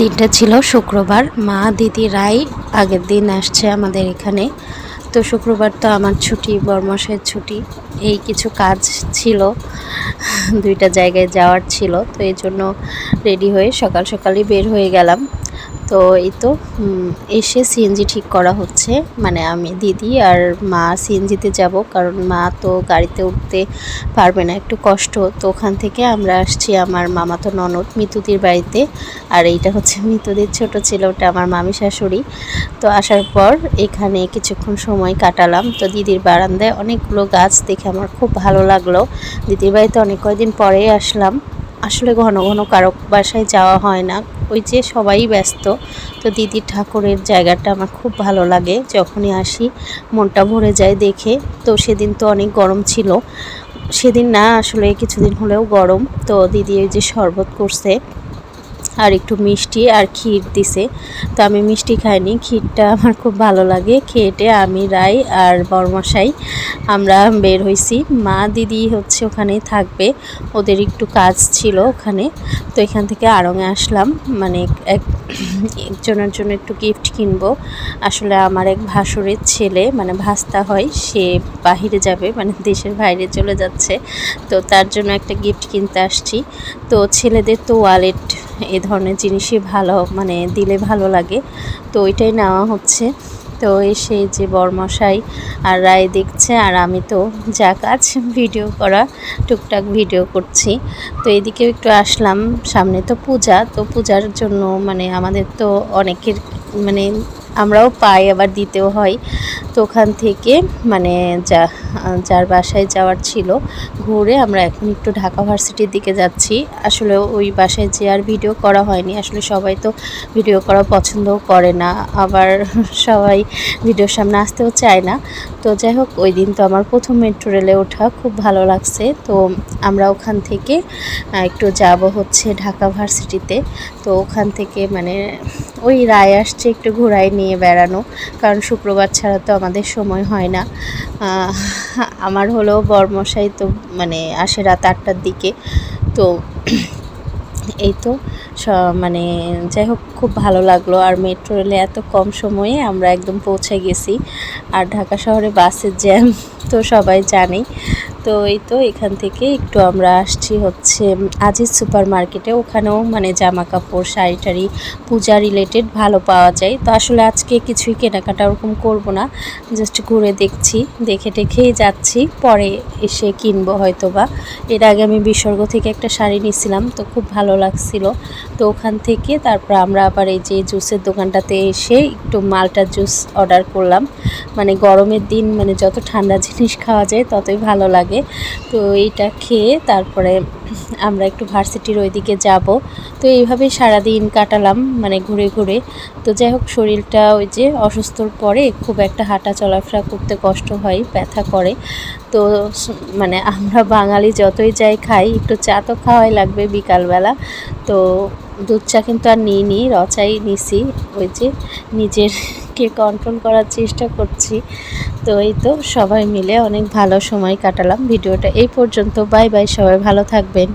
দিনটা ছিল শুক্রবার। মা, দিদি, রাই আগের দিন আসছে আমাদের এখানে। তো শুক্রবার তো আমার ছুটি বর্মাসের ছুটি। এই কিছু কাজ ছিল, দুইটা জায়গায় যাওয়ার ছিল। তো এই জন্য রেডি হয়ে সকাল সকালই বের হয়ে গেলাম। তো এই তো এসে সিএনজি ঠিক করা হচ্ছে। মানে আমি দিদি আর মা সিএনজিতে যাব, কারণ মা তো গাড়িতে উঠতে পারবে না, একটু কষ্ট। তো ওখান থেকে আমরা আসছি আমার মামা তো ননদ মিতুদির বাড়িতে, আর এইটা হচ্ছে মিতুদির ছোট ছিল, ওটা আমার মামি শাশুড়ি। তো আসার পর এখানে কিছুক্ষণ সময় কাটালাম। তো দিদির বারান্দায় অনেকগুলো গাছ দেখে আমার খুব ভালো লাগল। দিদির বাড়িতে অনেক কয়দিন পরেই আসলাম। আসলে ঘন ঘন কারও বাসায় যাওয়া হয় না। ওই যে সবাই ব্যস্ত। তো দিদির ঠাকুরের জায়গাটা আমার খুব ভালো লাগে। যখনই আসি, মনটা ভরে যায় দেখে। তো সেদিন তো অনেক গরম ছিল। সেদিন না, আসলে কিছুদিন হলেও গরম। তো দিদি ওই যে শরবত করছে। আর একটু মিষ্টি আর ক্ষীর দিছে। তো আমি মিষ্টি খাইনি, ক্ষীরটা আমার খুব ভালো লাগে। খেয়েটে আমি, রাই আর বরমশাই আমরা বের হয়েছি মা দিদি হচ্ছে ওখানে থাকবে, ওদের একটু কাজ ছিল ওখানে। তো এখান থেকে আড়ঙে আসলাম মানে এক একজনের জন্য একটু গিফট কিনবো। আসলে আমার এক ভাসুরের ছেলে মানে ভাস্তা হয়, সে বাহিরে যাবে মানে দেশের বাইরে চলে যাচ্ছে। তো তার জন্য একটা গিফট কিনতে আসছি। তো ছেলেদের তো ওয়ালেট এ ধরনের জিনিসই ভালো মানে দিলে ভালো লাগে। তো ওইটাই নেওয়া হচ্ছে। তো এসে যে বরমশাই আর রায় দেখছে আর আমি তো যা কাজ ভিডিও করা, টুকটাক ভিডিও করছি। তো এদিকেও একটু আসলাম, সামনে তো পূজা, তো পূজার জন্য মানে আমাদের তো অনেকের মানে আমরাও পাই, আবার দিতেও হয়। তো ওখান থেকে মানে যা, যার বাসায় যাওয়ার ছিল, ঘুরে আমরা এখন একটু ঢাকা ভার্সিটির দিকে যাচ্ছি। আসলে ওই বাসায় যে আর ভিডিও করা হয়নি, আসলে সবাই তো ভিডিও করা পছন্দও করে না, আবার সবাই ভিডিওর সামনে আসতেও চায় না। তো যাই হোক, ওই দিন তো আমার প্রথম মেট্রো রেলে ওঠা খুব ভালো লাগছে। তো আমরা ওখান থেকে একটু যাব হচ্ছে ঢাকা ভার্সিটিতে। তো ওখান থেকে মানে ওই রায় আসছে একটু ঘোরায় নিয়ে বেড়ানো, কারণ শুক্রবার ছাড়া তো আমাদের সময় হয় না। আমার হলো বরমশাই তো মানে আসে রাত আটটার দিকে। তো এই তো মানে যাই হোক, খুব ভালো লাগল। আর মেট্রো রেলে এত কম সময়ে আমরা একদম পৌঁছে গেছি। আর ঢাকা শহরে বাসের জ্যাম তো সবাই জানেই। তো এই তো এখান থেকে একটু আমরা আসছি হচ্ছে আজিজ সুপার মার্কেটে ওখানেও মানে জামা কাপড় শাড়ি টাড়ি পূজা রিলেটেড ভালো পাওয়া যায়। তো আসলে আজকে কিছুই কেনাকাটা ওরকম করব না। জাস্ট ঘুরে দেখছি, দেখে টেখেই যাচ্ছি। পরে এসে কিনবো হয়তো বা এর আগে আমি বিসর্গ থেকে একটা শাড়ি নিয়েছিলাম তো খুব ভালো লাগছিল। তো ওখান থেকে তারপর আমরা আবার এই যে জুসের দোকানটাতে এসে একটু মালটা জুস অর্ডার করলাম। মানে গরমের দিন মানে যত ঠান্ডা জিনিস খাওয়া যায় ততই ভালো লাগে। তো এইটা খেয়ে তারপরে আমরা একটু ভার্সিটির ওইদিকে যাব। তো এইভাবেই সারাদিন কাটালাম মানে ঘুরে ঘুরে। তো যাই হোক, শরীরটা ওই যে অসুস্থর পরে খুব একটা হাঁটা চলাফেরা করতে কষ্ট হয়, ব্যথা করে। তো মানে আমরা বাঙালি যতই যাই খাই, একটু চা তো খাওয়াই লাগবে বিকালবেলা। তো দুধ চা কিন্তু আর নিই নি রচাই নিছি। ওই যে নিজেরকে কন্ট্রোল করার চেষ্টা করছি। তো এই তো সবাই মিলে অনেক ভালো সময় কাটালাম। ভিডিওটা এই পর্যন্ত। বাই বাই, সবাই ভালো থাকবেন।